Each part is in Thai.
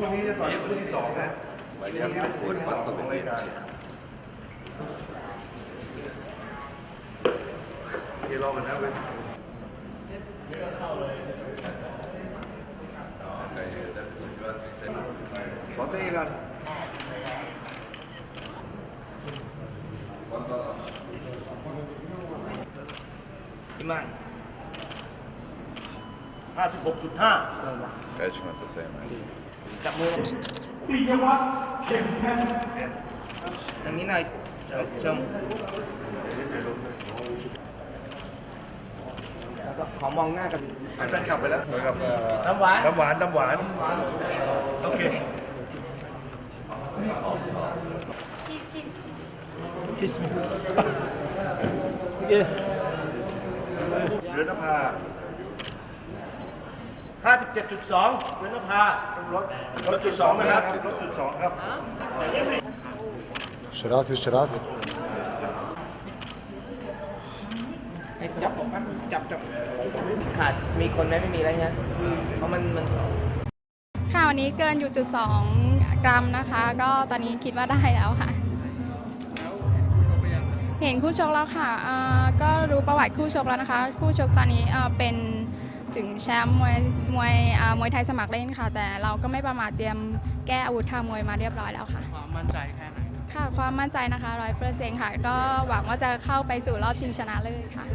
วันนี้จะต่อยคู่ที่สองนะวันคู่นี้นี้เป็นคู่ที่สองของรายการเดี๋ยวรอกันนะเว้ยขอเต้กันพี่มั่ง ห้าสิบหกจุดห้า Kaçma da saymayın. จับมือปิยวัฒน์เข็มแพนตรงนี้หน่อยชมแล้วก็ขอมองหน้ากันให้แฟนกลับไปแล้วเหมือนกับน้ำหวานน้ำหวานน้ำหวานโอเคคิสมิโอเคเรือนภา ห้าสิบเจ็ดจุดสองเวนภาลดลดจุดสองนะครับลดจุดสองครับชราสิ شراس شراس จับจับจับขาดมีคนไหมไม่มีอะไรฮะเพราะมันมันค่ะวันนี้เกินอยู่จุดสองกรัมนะคะ ก็ตอนนี้คิดว่าได้แล้วค่ะ เห็นคู่ชกแล้วค่ะก็รู้ประวัติคู่ชกแล้วนะคะ คู่ชกตอนนี้เป็น ถึงแชมป์มวยมวยอ่ามวยไทยสมัครเล่นค่ะ แต่เราก็ไม่ประมาทเตรียมแก้อาวุธทางมวยมาเรียบร้อยแล้วค่ะ ความมั่นใจแค่ไหนค่ะ ความมั่นใจนะคะร้อยเปอร์เซ็นต์ค่ะ ก็หวังว่าจะเข้าไปสู่รอบชิงชนะเลิศค่ะ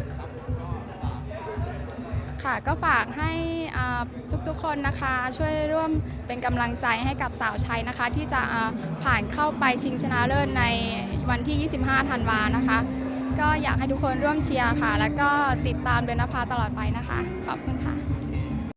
ค่ะ ก็ฝากให้อ่าทุกๆคนนะคะ ช่วยร่วมเป็นกำลังใจให้กับสาวชัยนะคะ ที่จะอ่าผ่านเข้าไปชิงชนะเลิศในวันที่ 25 ธันวานะคะ ก็อยากให้ทุกคนร่วมเชียร์ค่ะ แล้วก็ติดตามเดือนนภาตลอดไปนะคะ ขอบคุณค่ะ